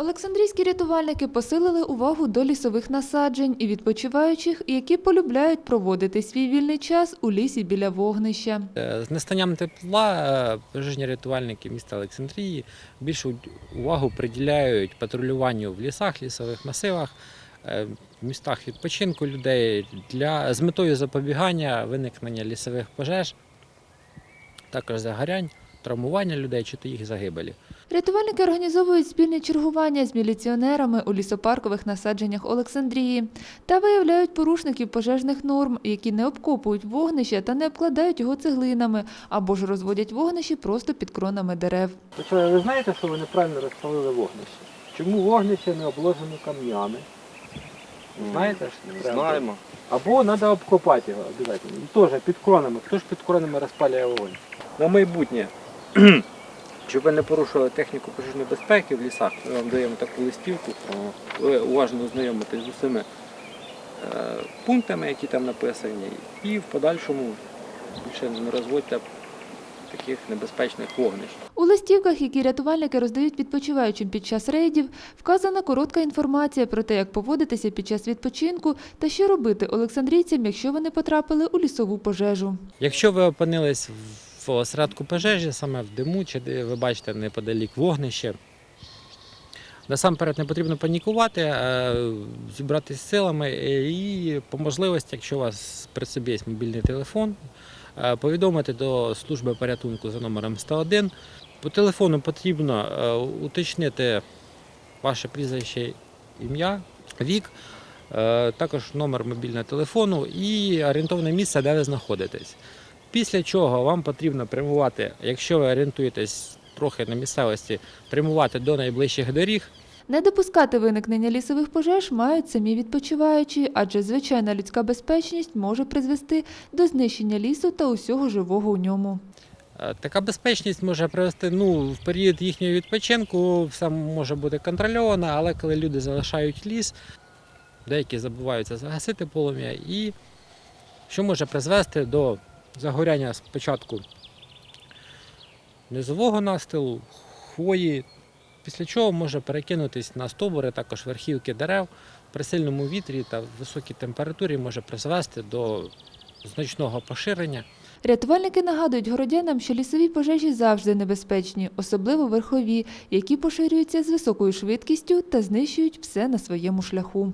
Олександрійські рятувальники посилили увагу до лісових насаджень і відпочиваючих, які полюбляють проводити свій вільний час у лісі біля вогнища. Е, З настанням тепла е, пожежні рятувальники міста Олександрії більшу увагу приділяють патрулюванню в лісах, лісових масивах, е, містах відпочинку людей для, з метою запобігання виникнення лісових пожеж, також загорянь, травмування людей чи то їх загибелі. Рятувальники організовують спільне чергування з міліціонерами у лісопаркових насадженнях Олександрії та виявляють порушників пожежних норм, які не обкопують вогнище та не обкладають його цеглинами або ж розводять вогнищі просто під кронами дерев. Ви знаєте, що ви неправильно розпалили вогнище? Чому вогнище не обложено камнями? Знаєте? Знаємо. Або треба обкопати його обов'язково. Теж під кронами. Хто ж під кронами розпалює вогонь? На майбутнє. Щоб ви не порушували техніку пожежної безпеки в лісах, ми вам даємо таку листівку, ви уважно ознайомитесь з усіми е, пунктами, які там написані, і в подальшому більше не розводьте таких небезпечних вогнищ. У листівках, які рятувальники роздають відпочиваючим під час рейдів, вказана коротка інформація про те, як поводитися під час відпочинку та що робити олександрійцям, якщо вони потрапили у лісову пожежу. Якщо ви опинились в осередку пожежі, саме в диму, чи ви бачите неподалік вогнище, насамперед не потрібно панікувати, зібратися силами е, і по можливості, якщо у вас при собі є мобільний телефон, е, повідомити до служби порятунку за номером 101. По телефону потрібно е, уточнити ваше прізвище, ім'я, вік, також номер мобільного телефону і орієнтовне місце, де ви знаходитесь. Після чого вам потрібно прямувати, якщо ви орієнтуєтесь трохи на місцевості, прямувати до найближчих доріг. Не допускати виникнення лісових пожеж мають самі відпочиваючі, адже звичайна людська безпечність може призвести до знищення лісу та усього живого у ньому. Е, Така безпечність може привести ну, в період їхнього відпочинку, все може бути контрольовано, але коли люди залишають ліс, деякі забуваються загасити полум'я, і що може призвести до загоряння спочатку низового настилу, хвої, після чого може перекинутись на стовбури, також верхівки дерев. При сильному вітрі та високій температурі може призвести до значного поширення. Рятувальники нагадують городянам, що лісові пожежі завжди небезпечні, особливо верхові, які поширюються з високою швидкістю та знищують все на своєму шляху.